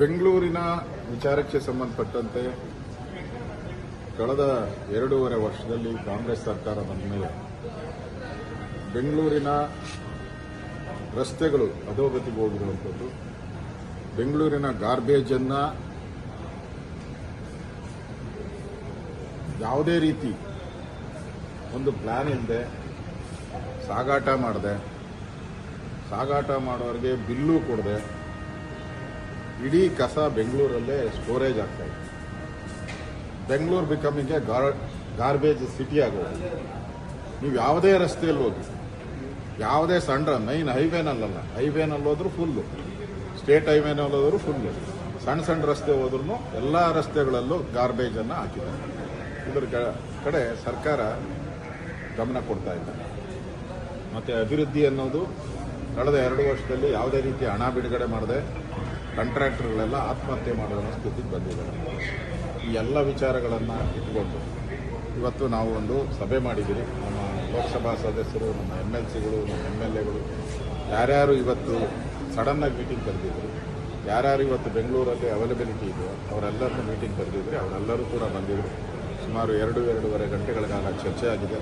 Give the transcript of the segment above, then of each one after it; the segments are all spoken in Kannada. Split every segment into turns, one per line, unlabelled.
ಬೆಂಗಳೂರಿನ ವಿಚಾರಕ್ಕೆ ಸಂಬಂಧಪಟ್ಟಂತೆ ಕಳೆದ ಎರಡೂವರೆ ವರ್ಷದಲ್ಲಿ ಕಾಂಗ್ರೆಸ್ ಸರ್ಕಾರ ಬಂದ ಮೇಲೆ ಬೆಂಗಳೂರಿನ ರಸ್ತೆಗಳು ಅಧೋಗತಿಗೆ ಹೋಗಿರುವಂಥದ್ದು, ಬೆಂಗಳೂರಿನ ಗಾರ್ಬೇಜ್ ಅನ್ನ ಯಾವುದೇ ರೀತಿ ಒಂದು ಪ್ಲಾನ್ ಇಲ್ಲದೆ ಸಾಗಾಟ ಮಾಡಿದೆ, ಸಾಗಾಟ ಮಾಡೋರಿಗೆ ಬಿಲ್ಲು ಕೊಡದೆ ಇಡೀ ಕಸ ಬೆಂಗಳೂರಲ್ಲೇ ಸ್ಟೋರೇಜ್ ಆಗ್ತಾ ಇದೆ. Bengaluru becoming a garbage city ಆಗೋದು. ನೀವು ಯಾವುದೇ ರಸ್ತೆಯಲ್ಲಿ ಹೋಗಿ, ಯಾವುದೇ ಸಣ್ಣ ಮೈನ್ ಹೈವೇನಲ್ಲಲ್ಲ ಹೈವೇನಲ್ಲಿ ಹೋದ್ರೂ ಫುಲ್ಲು ಸ್ಟೇಟ್ ಹೈವೇನಲ್ಲಿ ಹೋದ್ರು ಫುಲ್ಲು ಸಣ್ಣ ಸಣ್ಣ ರಸ್ತೆ ಹೋದ್ರೂ ಎಲ್ಲ ರಸ್ತೆಗಳಲ್ಲೂ ಗಾರ್ಬೇಜನ್ನು ಹಾಕಿದ್ದಾರೆ. ಇದ್ರ ಕಡೆ ಸರ್ಕಾರ ಗಮನ ಕೊಡ್ತಾ ಇದೆ. ಮತ್ತು ಅಭಿವೃದ್ಧಿ ಅನ್ನೋದು ಕಳೆದ ಎರಡು ವರ್ಷದಲ್ಲಿ ಯಾವುದೇ ರೀತಿ ಹಣ ಬಿಡುಗಡೆ ಮಾಡದೆ ಕಾಂಟ್ರಾಕ್ಟರ್ಗಳೆಲ್ಲ ಆತ್ಮಹತ್ಯೆ ಮಾಡುವ ಸ್ಥಿತಿಗೆ ಬಂದಿದ್ದಾರೆ. ಈ ಎಲ್ಲ ವಿಚಾರಗಳನ್ನು ಇಟ್ಕೊಂಡು ಇವತ್ತು ನಾವು ಒಂದು ಸಭೆ ಮಾಡಿದ್ದೀರಿ ನಮ್ಮ ಲೋಕಸಭಾ ಸದಸ್ಯರು, ನಮ್ಮ ಎಂ ಎಲ್ ಸಿಗಳು ನಮ್ಮ ಎಂ ಎಲ್ ಎಗಳು ಯಾರ್ಯಾರು ಇವತ್ತು ಸಡನ್ನಾಗಿ ಮೀಟಿಂಗ್ ಕರೆದಿದ್ರು, ಯಾರ್ಯಾರು ಇವತ್ತು ಬೆಂಗಳೂರಲ್ಲಿ ಅವೈಲೇಬಿಲಿಟಿ ಇದೆಯೋ ಅವರೆಲ್ಲರನ್ನೂ ಮೀಟಿಂಗ್ ಕರೆದಿದ್ರಿ, ಅವರೆಲ್ಲರೂ ಕೂಡ ಬಂದಿದ್ದರು ಸುಮಾರು ಎರಡು, ಎರಡೂವರೆ ಗಂಟೆಗಳ ಕಾಲ ಚರ್ಚೆ ಆಗಿದೆ.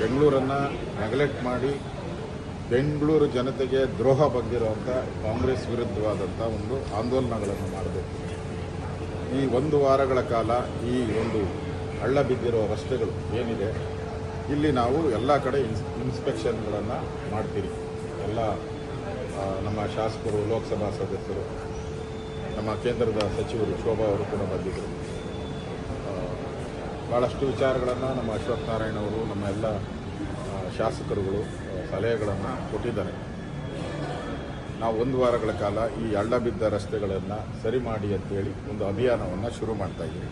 ಬೆಂಗಳೂರನ್ನು ನೆಗ್ಲೆಕ್ಟ್ ಮಾಡಿ ಬೆಂಗಳೂರು ಜನತೆಗೆ ದ್ರೋಹ ಬಂದಿರುವಂಥ ಕಾಂಗ್ರೆಸ್ ವಿರುದ್ಧವಾದಂಥ ಒಂದು ಆಂದೋಲನಗಳನ್ನು ಮಾಡಬೇಕು. ಈ ಒಂದು ವಾರಗಳ ಕಾಲ ಈ ಒಂದು ಹಳ್ಳ ಬಿದ್ದಿರೋ ರಸ್ತೆಗಳು ಏನಿದೆ, ಇಲ್ಲಿ ನಾವು ಎಲ್ಲ ಕಡೆ ಇನ್ಸ್, ಇನ್ಸ್ಪೆಕ್ಷನ್ಗಳನ್ನು ಮಾಡ್ತೀರಿ. ಎಲ್ಲ ನಮ್ಮ ಶಾಸಕರು, ಲೋಕಸಭಾ ಸದಸ್ಯರು, ನಮ್ಮ ಕೇಂದ್ರದ ಸಚಿವರು ಶೋಭಾ ಅವರು ಕೂಡ ಬಂದಿದ್ದರು. ಭಾಳಷ್ಟು ವಿಚಾರಗಳನ್ನು ನಮ್ಮ ಅಶ್ವತ್ಥನಾರಾಯಣ ಅವರು, ನಮ್ಮ ಎಲ್ಲ ಶಾಸಕರುಗಳು ಸಲಹೆಗಳನ್ನು ಕೊಟ್ಟಿದ್ದಾರೆ. ನಾವು ಒಂದು ವಾರಗಳ ಕಾಲ ಈ ಹಳ್ಳ ಬಿದ್ದ ರಸ್ತೆಗಳನ್ನು ಸರಿ ಮಾಡಿ ಅಂತೇಳಿ ಒಂದು ಅಭಿಯಾನವನ್ನು ಶುರು ಮಾಡ್ತಾ ಇದ್ದೀವಿ.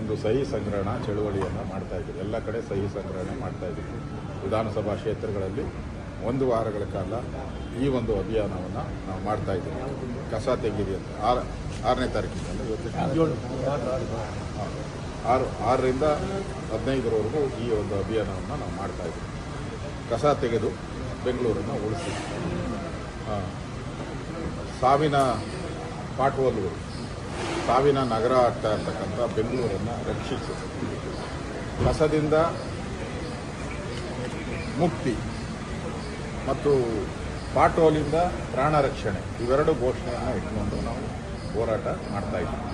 ಒಂದು ಸಹಿ ಸಂಗ್ರಹಣ ಚಳುವಳಿಯನ್ನು ಮಾಡ್ತಾ ಇದ್ದೀವಿ. ಎಲ್ಲ ಕಡೆ ಸಹಿ ಸಂಗ್ರಹಣೆ ಮಾಡ್ತಾ ಇದ್ದೀವಿ. ವಿಧಾನಸಭಾ ಕ್ಷೇತ್ರಗಳಲ್ಲಿ ಒಂದು ವಾರಗಳ ಕಾಲ ಈ ಒಂದು ಅಭಿಯಾನವನ್ನು ನಾವು ಮಾಡ್ತಾ ಇದ್ದೀವಿ. ಕಸ ತೆಗೀರಿ ಅಂತ. ಆರು, ಆರನೇ ತಾರೀಕಿನಿಂದ. ಆರು, ಆರರಿಂದ ಹದಿನೈದರವರೆಗೂ ಈ ಒಂದು ಅಭಿಯಾನವನ್ನು ನಾವು ಮಾಡ್ತಾ ಇದ್ದೀವಿ. ಕಸ ತೆಗೆದು ಬೆಂಗಳೂರನ್ನು ಉಳಿಸಿ. ಸಾವಿನ ಪಾಟ್ವಲ್ಗಳು ಸಾವಿನ ನಗರ ಆಗ್ತಾ ಇರ್ತಕ್ಕಂಥ ಬೆಂಗಳೂರನ್ನು ರಕ್ಷಿಸಿ. ಕಸದಿಂದ ಮುಕ್ತಿ ಮತ್ತು ಪಾಟೋಲಿಂದ ಪ್ರಾಣ ರಕ್ಷಣೆ ಇವೆರಡು ಘೋಷಣೆಯನ್ನು ಇಟ್ಕೊಂಡು ನಾವು ಹೋರಾಟ ಮಾಡ್ತಾ ಇದ್ದೀವಿ.